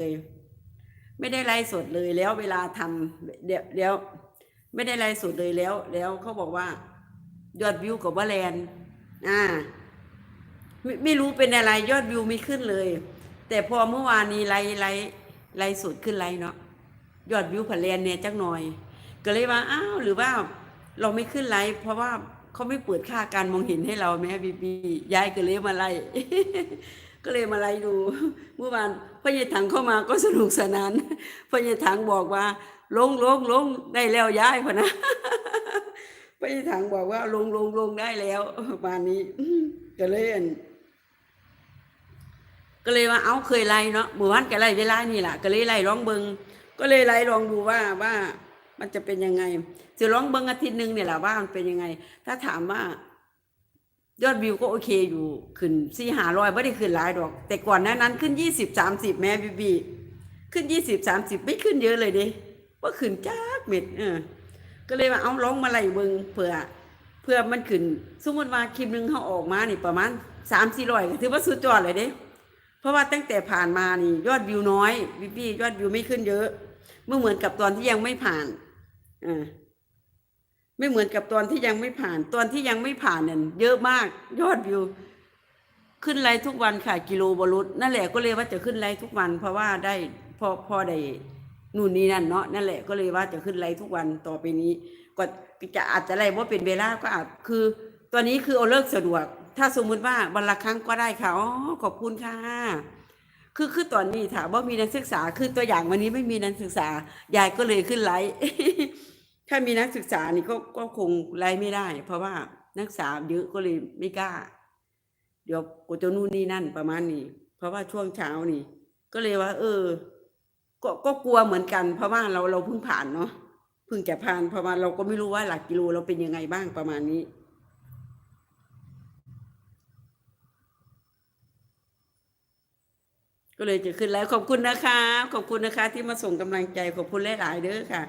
เลยไม่ได้ไลฟ์สดเลยแล้วเวลาทำเดี๋ยวเดี๋ยวไม่ได้ไลฟ์สดเลยแล้ว แล้วเขาบอกว่ายอดวิวกับว่าแลนอ่าไม่ไม่รู้เป็นอะไรยอดวิวไม่ขึ้นเลย แต่พอเมื่อวานนี้ไลฟ์ไลฟ์ไลฟ์สดขึ้นไลฟ์เนาะยอดวิวผันแลนเนี่ยจักหน่อย ก็เลยว่าอ้าวหรือว่าเราไม่ขึ้นไลฟ์เพราะว่าเขาไม่เปิดค่าการมองเห็นให้เราแม่บีบีย้ายก็เลยมาไล่ ก็เลยมาไล่ดูเมื่อวานพ่อใหญ่ถังเข้ามาก็สนุกสนานพ่อใหญ่ถังบอกว่า ลงลงลงได้แล้วย้ายพอนะพ่อใหญ่ถังบอกว่า ลงลงลงได้แล้วประมาณนี้ก็เล่นก็เลยว่าเอาเคยไล่เนาะเมื่อวานก็ไล่เวลานี่แหละก็เลยไล่ลองเบิงก็เลยไล่ลองดูว่าว่ามันจะเป็นยังไงจะลองเบิงอาทิตย์หนึ่งเนี่ยแหละว่ามันเป็นยังไง ถ้าถามว่า ยอดวิวก็โอเคอยู่ขึ้นสี่หาร้อยไม่ได้ขึ้นหลายดอก แต่ก่อนหน้านั้นขึ้นยี่สิบสามสิบแม่บีบีขึ้นยี่สิบสามสิบไม่ขึ้นเยอะเลยเด้ว่าขึ้นจ้ากเม็ดเออ ก็เลยว่าเอาลองมาไล่เบิงเผื่อเพื่อมันขึ้นสมมติว่าคลิปหนึ่งเขาออกมานี่ประมาณสามสี่ร้อยถือว่าสุดยอดเลยเด้ เพราะว่าตั้งแต่ผ่านมานี่ยอดวิวน้อยบีบียอดวิวไม่ขึ้นเยอะ เมื่อเหมือนกับตอนที่ยังไม่ผ่านอ่า ไม่เหมือนกับตอนที่ยังไม่ผ่าน ตอนที่ยังไม่ผ่านเนี่ยเยอะมาก ยอดวิว ขึ้นไลฟ์ทุกวันค่ะ กิโลบรุษนั่นแหละก็เลยว่าจะขึ้นไลฟ์ทุกวัน เพราะว่าได้พอพอได้นู่นนี่นั่นเนาะนั่นแหละก็เลยว่าจะขึ้นไลฟ์ทุกวันต่อไปนี้ ก็จะอาจจะไลฟ์ว่าเป็นเวลาก็อาจคือตัวนี้คือเอาเลิกสะดวก ถ้าสมมุติว่าวันละครั้งก็ได้ค่ะอ๋อขอบคุณค่ะคือคือตอนนี้ถามว่ามีนักศึกษาคือตัวอย่างวันนี้ไม่มีนักศึกษายายก็เลยขึ้นไลฟ์ ถ้ามีนักศึกษานี่ก็ก็คงไล่ไม่ได้ เพราะว่านักศึกษาเยอะก็เลยไม่กล้า เดี๋ยวกูจะนู่นนี่นั่นประมาณนี้ เพราะว่าช่วงเช้านี่ ก็เลยว่า เออ ก็ก็กลัวเหมือนกัน เพราะว่าเราเราเพิ่งผ่านเนาะเพิ่งจะผ่านเพราะว่าเราก็ไม่รู้ว่าหลักกิโลเราเป็นยังไงบ้างประมาณนี้ก็เลยจะขึ้นแล้วขอบคุณนะคะ ขอบคุณนะคะที่มาส่งกำลังใจขอบคุณหลาย ๆ เด้อค่ะ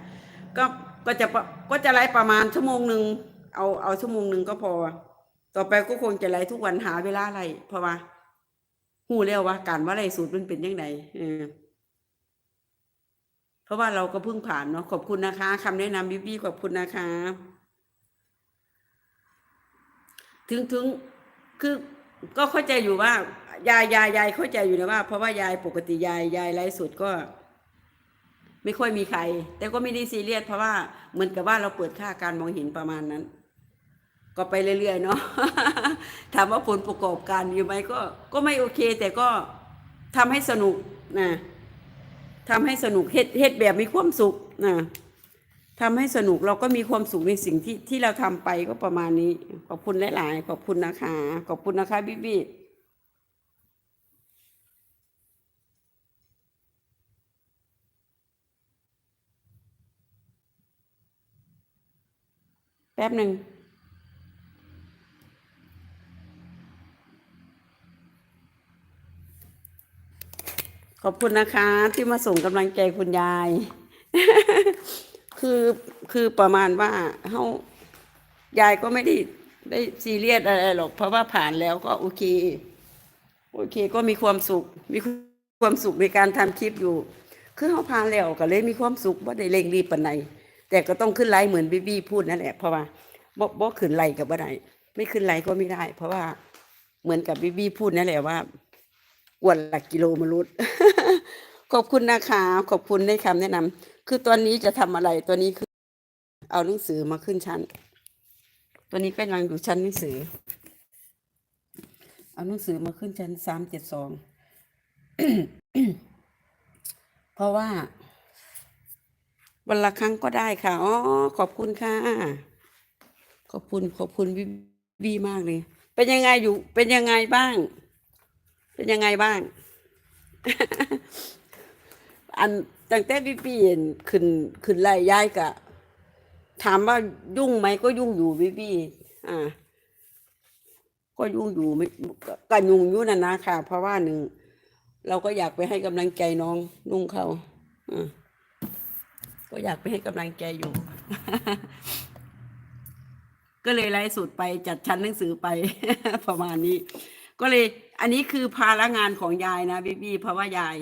ก็ ก็จะก็จะไลฟ์ประมาณชั่วโมงหนึ่งเอาเอาชั่วโมงหนึ่งก็พอ ต่อไปก็คงจะไลฟ์ทุกวันหาเวลาอะไรเพราะว่าหูแล้วว่าการว่าไรสูตรมันเป็นยังไงเออเพราะว่าเราก็เพิ่งผ่านเนาะขอบคุณนะคะคำแนะนำบิ๊บี้ขอบคุณนะคะ ถึงถึงคือก็เข้าใจอยู่ว่ายายยายยายเข้าใจอยู่นะว่า เพราะว่ายายปกติยายยายไลฟ์สดก็ ไม่ค่อยมีใคร แต่ก็ไม่ได้ซีเรียสเพราะว่าเหมือนกับว่าเราเปิดค่าการมองเห็นประมาณนั้น ก็ไปเรื่อยๆเนาะถามว่าผลประกอบการอยู่ไหมก็ ก็ไม่โอเค แต่ก็ทำให้สนุกนะทำให้สนุกเฮ็ดเฮ็ดแบบมีความสุขนะทำให้สนุกเราก็มีความสุขในสิ่งที่ที่เราทำไปก็ประมาณนี้ ขอบคุณหลาย ๆ ขอบคุณนะคะ ขอบคุณนะคะพี่พี่ ป๊บหนึ่งขอบคุณนะคะ ที่มาส่งกำลังใจคุณยาย คือคือประมาณว่าเฮายายก็ไม่ได้ได้ซีเรียสอะไรหรอก เพราะว่าผ่านแล้วก็โอเค โอเคก็มีความสุข มีความสุขในการทำคลิปอยู่ คือเขาผ่านแล้วก็เลยมีความสุขว่าได้เร่งรีบปานใด แต่ก็ต้องขึ้นไลฟ์เหมือนบีบี้พูดนั่นแหละเพราะว่าบ่บ่ขึ้นไลฟ์กับบ่ได้ไม่ขึ้นไลฟ์ก็ไม่ได้ เพราะว่าเหมือนกับบีบี้พูดนั่นแหละว่าอวนหลักกิโลมนุษย์ขอบคุณนะคะขอบคุณในคำแนะนำคือตอนนี้จะทำอะไรตัวนี้คือ เอาหนังสือมาขึ้นชั้น ตัวนี้ก็ยังอยู่ชั้นหนังสือ เอาหนังสือมาขึ้นชั้นสามเจ็ดสองเพราะว่า วันละครั้งก็ได้ค่ะ อ๋อ ขอบคุณค่ะ ขอบคุณขอบคุณวิวีมากเลย เป็นยังไงอยู่ เป็นยังไงบ้าง เป็นยังไงบ้าง อันตั้งแต่พี่ปีเห็นขึ้นขึ้นไล่ย้ายกะ ถามว่ายุ่งไหมก็ยุ่งอยู่พี่ปีอ่า ก็ยุ่งอยู่ไม่ก็ยุ่งอยู่นั่นนะค่ะ เพราะว่าหนึ่งเราก็อยากไปให้กำลังใจน้องนุ่งเขาอ่า ก็อยากไปให้กำลังใจอยู่ ก็เลยไล่สุดไปจัดชั้นหนังสือไป ประมาณนี้ ก็เลย อันนี้คือภาระงานของยายนะพี่ๆเพราะว่ายาย